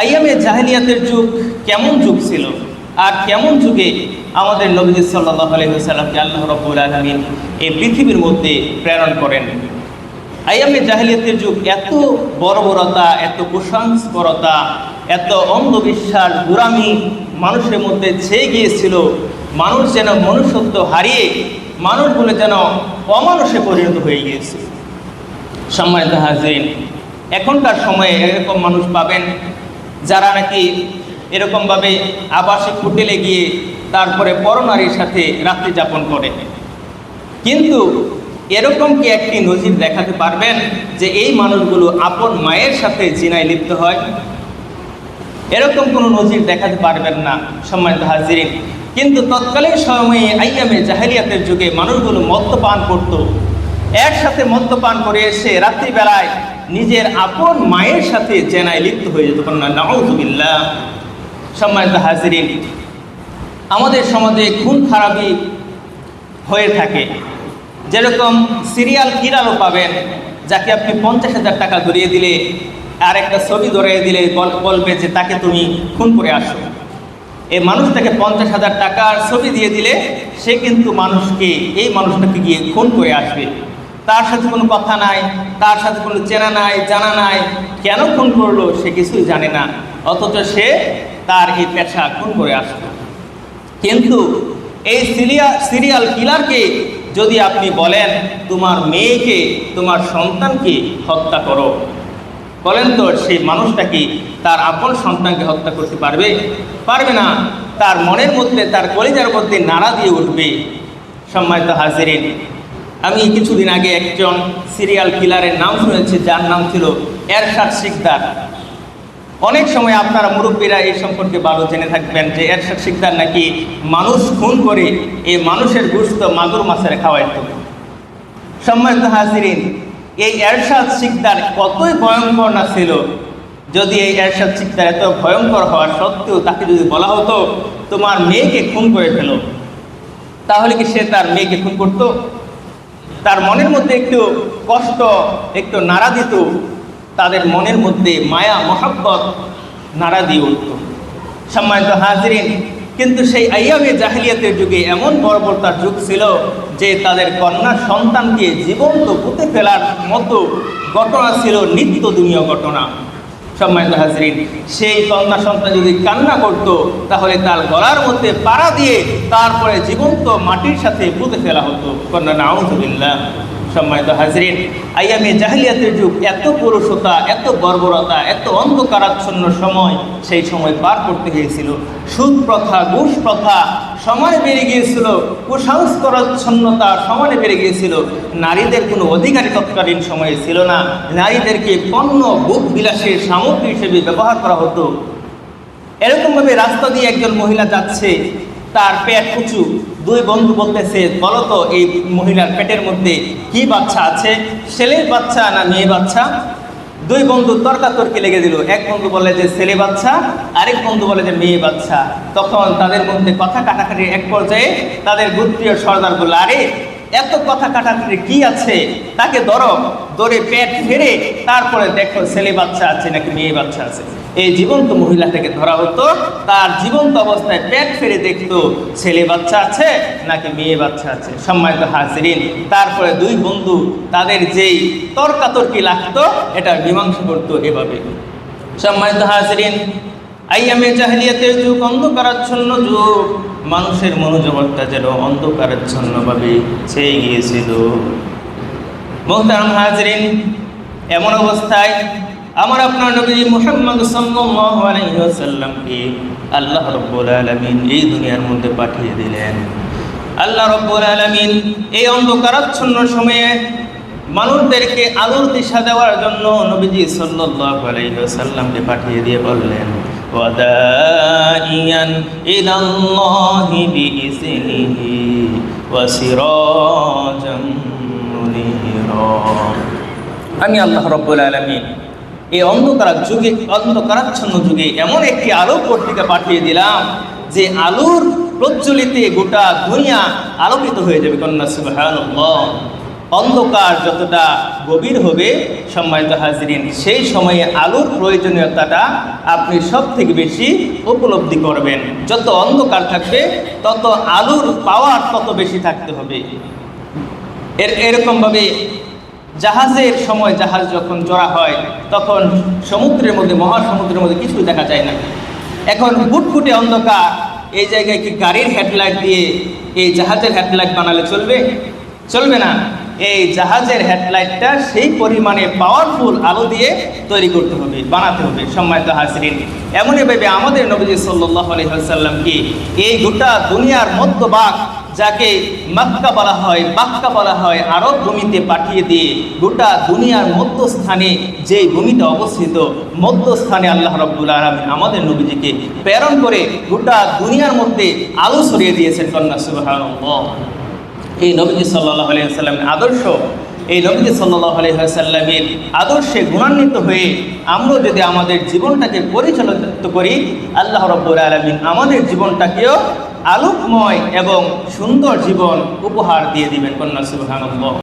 আইয়ামে জাহেলিয়াতের যুগ কেমন যুগ ছিল? আর কেমন যুগে আমাদের নবী সাল্লাহ আলহিহাল্লামকে আল্লাহ রব্বুল আলমিন এই পৃথিবীর মধ্যে প্রেরণ করেন। আইয়ামে জাহেলিয়াতের যুগ এত বর্বরতা, এত কুসংস্করতা, এত অন্ধবিশ্বাস, গুরামি মানুষের মধ্যে ছেয়ে গিয়েছিল। মানুষ যেন মনুষ্যত্ব হারিয়ে মানুষগুলো যেন অমানুষে পরিণত হয়ে গিয়েছে। সম্মানিত হাজরিন, এখনকার সময়ে এরকম মানুষ পাবেন যারা নাকি এরকমভাবে আবাসিক হোটেলে গিয়ে তারপরে পরনারীর সাথে রাত্রি যাপন করে। কিন্তু এরকম কি একটি নজির দেখাতে পারবেন যে এই মানুষগুলো আপন মায়ের সাথে জিনায় লিপ্ত হয়? এরকম কোনো নজির দেখাতে পারবেন না সম্মানিত হাজিরিন। কিন্তু তৎকালীন সময়ে আইয়ামে জাহেলিয়াতের যুগে মানুষগুলো মদ্যপান করত একসাথে মদ্যপান করে এসে রাত্রিবেলায় নিজের আপন মায়ের সাথে চেনায় লিপ্ত হয়ে যেত। না নাউজুবিল্লাহ সম্মানিত হাজিরিন, আমাদের সমাজে খুন খারাপি হয়ে থাকে। যেরকম সিরিয়াল কিরালও পাবেন, যাকে আপনি পঞ্চাশ হাজার টাকা ধরিয়ে দিলে আর একটা ছবি ধরিয়ে দিলে বল- বলবে যে তাকে তুমি খুন করে আসো। এই মানুষটাকে পঞ্চাশ হাজার টাকার ছবি দিয়ে দিলে, সে কিন্তু মানুষকে, এই মানুষটাকে গিয়ে খুন করে আসবে। তার সাথে কোনো কথা নাই, তার সাথে কোনো চেনা নাই, জানা নাই। কেন খুন করল সে কিছুই জানে না। অথচ সে তার এই পেশা খুন করে আসবে কিন্তু এই সিরিয়া, সিরিয়াল কিলারকে যদি আপনি বলেন, তোমার মেয়েকে, তোমার সন্তানকে হত্যা করো। বলেন তো, সেই মানুষটা কি তার আপন সন্তানকে হত্যা করতে পারবে? পারবে না। তার মনের মধ্যে, তার কলিজার মধ্যে নাড়া দিয়ে উঠবে। সম্মানিত হাজিরিন আমি কিছুদিন আগে একজন সিরিয়াল কিলারের নাম শুনেছি, যার নাম ছিল এরশাদ শিকদার। অনেক সময় আপনারা মুরব্বীরা এই সম্পর্কে ভালো জেনে থাকবেন যে এরশাদ শিকদার নাকি মানুষ খুন করে এই মানুষের গুস্ত মাগুর মাছের খাওয়াইত সম্মানিত হাজিরিন, এই এরশাদ শিকদার কতই ভয়ঙ্কর না ছিল। যদি এই এরশাদ শিকদার এত ভয়ঙ্কর হওয়ার সত্ত্বেও তাকে যদি বলা হতো, তোমার মেয়েকে খুন করে ফেলো। তাহলে কি সে তার মেয়েকে খুন করতো? তার মনের মধ্যে একটু কষ্ট, একটু নাড়া দিত, তাদের মনের মধ্যে মায়া, মহাব্বত নাড়া দিয়ে উঠত। সম্মানিত হাজরিন, কিন্তু সেই আইয়ামে জাহিলিয়াতের যুগে এমন বর্বরতার যুগ ছিল যে তাদের কন্যা সন্তানকে জীবন্ত পুঁতে ফেলার মতো ঘটনা ছিল নিত্য দুনিয়া ঘটনা। সম্মানিত হাজরিন, সেই কন্যা সন্তান যদি কান্না করত, তাহলে তার গলার মধ্যে পাড়া দিয়ে তারপরে জীবন্ত মাটির সাথে পুঁতে ফেলা হতো। কন্যা নাউজুবিল্লাহ। সম্মানিত হাজরিন, আইয়ামে জাহিলিয়াতের যুগ, এত পুরুষতা, এত বর্বরতা, এত অন্ধকারাচ্ছন্ন সময় সেই সময় পার করতে হয়েছিল সুদ প্রথা, ঘুষ প্রথা সময় বেড়ে গিয়েছিল, কুসংস্কারাচ্ছন্নতা সমানে বেড়ে গিয়েছিল। নারীদের কোনো অধিকারী তৎকালীন সময়ে ছিল না। নারীদেরকে পণ্য, বুক বিলাসের সামগ্রী হিসেবে ব্যবহার করা হতো। এরকমভাবে রাস্তা দিয়ে একজন মহিলা যাচ্ছে, তার পেট উঁচু। দুই বন্ধু বলতেছে, বলো তো, এই মহিলার পেটের মধ্যে কি বাচ্চা আছে? ছেলের বাচ্চা না মেয়ে বাচ্চা? দুই বন্ধু তর্কাতর্কি লেগে দিল। এক বন্ধু বলে যে ছেলে বাচ্চা, আরেক বন্ধু বলে যে মেয়ে বাচ্চা। তখন তাদের মধ্যে কথা কাটাকাটির এক পর্যায়ে তাদের গোত্রীয় সর্দার বলল আরে এত কথা কাটাকাটি কি আছে? তাকে ধরো, ধরে পেট ফেরে তারপরে দেখো ছেলে বাচ্চা আছে নাকি মেয়ে বাচ্চা আছে। এই জীবন্ত মহিলাটাকে ধরা হতো, তার জীবন্ত অবস্থায় পেট ফেরে দেখতো ছেলে বাচ্চা আছে নাকি মেয়ে বাচ্চা আছে। সম্মানিত হাজিরিন, তারপরে দুই বন্ধু তাদের যেই তর্কাতর্কি লাগতো, এটা মীমাংসা করতো এভাবে। সম্মানিত হাজিরিন আইয়ামে জাহেলিয়াতের যুগ অন্ধকারাচ্ছন্ন যুগ। মানুষের মনোজগৎটা যেন অন্ধকারাচ্ছন্নভাবে ছেয়ে গিয়েছিল। মোহতারাম হাজরিন, এমন অবস্থায় আমার আপনার নবী মুহাম্মদ ওয়াসাল্লামকে আল্লাহ রাব্বুল আলামিন এই দুনিয়ার মধ্যে পাঠিয়ে দিলেন। আল্লাহ রাব্বুল আলামিন এই অন্ধকারাচ্ছন্ন সময়ে মানুষদেরকে আলোর দিশা দেওয়ার জন্য নবীজি সাল্লাল্লাহু আলাইহি ওয়াসাল্লামকে পাঠিয়ে দিয়ে বললেন। ওয়াদাইয়ান ইলাল্লাহি বিইজনিহি ওয়া সিরাজাম মুনীরা আমি আল্লাহ রব্বুল আলমিন এই অন্ধকার যুগে, অন্ধকারাচ্ছন্ন যুগে এমন একটি আলো পত্রিকা পাঠিয়ে দিলাম যে আলোর প্রজ্বলিতে গোটা দুনিয়া আলোকিত হয়ে যাবে। কন্যা সুবহানাল্লাহ। অন্ধকার যতটা গভীর হবে, সম্মানিত হাজরিন, সেই সময়ে আলোর প্রয়োজনীয়তাটা আপনি সব থেকে বেশি উপলব্ধি করবেন। যত অন্ধকার থাকবে, তত আলোর পাওয়ার তত বেশি থাকতে হবে। এর এরকমভাবে জাহাজের সময় জাহাজ যখন জড়া হয়, তখন সমুদ্রের মধ্যে, মহাসমুদ্রের মধ্যে কিছুই দেখা যায় না। এখন ফুটফুটে অন্ধকার, এই জায়গায় কি গাড়ির হেডলাইট দিয়ে এই জাহাজের হেডলাইট বানালে চলবে? চলবে না। এই জাহাজের হেডলাইটটা সেই পরিমাণে পাওয়ারফুল আলো দিয়ে তৈরি করতে হবে, বানাতে হবে, সম্মানিত হাজরিন। এমনইভাবে আমাদের নবীজি সাল্লাহ আলহিহাসাল্লামকে এই গোটা দুনিয়ার মধ্যভাগ যাকে মাক্কা বলা হয়, বাক্কা বলা হয়, আরব ভূমিতে পাঠিয়ে দিয়ে গোটা দুনিয়ার মধ্যস্থানে যে ভূমিটা অবস্থিত, মধ্যস্থানে আল্লাহ রব্বুল আলমিন আমাদের নবীজিকে প্রেরণ করে গোটা দুনিয়ার মধ্যে আলো ছড়িয়ে দিয়েছেন কন্যা সুবাহ এই নবীজি সাল্লাহ আলিয়াল্লামের আদর্শ, এই নবীজি সাল্লাহ আলিয়াল্লামের আদর্শে গুণান্বিত হয়ে আমরা যদি আমাদের জীবনটাকে পরিচালিত করি, আল্লাহ রব্বুল আলমিন আমাদের জীবনটাকেও আলোকময় এবং সুন্দর জীবন উপহার দিয়ে দিবেন, কন্যা সুবাহ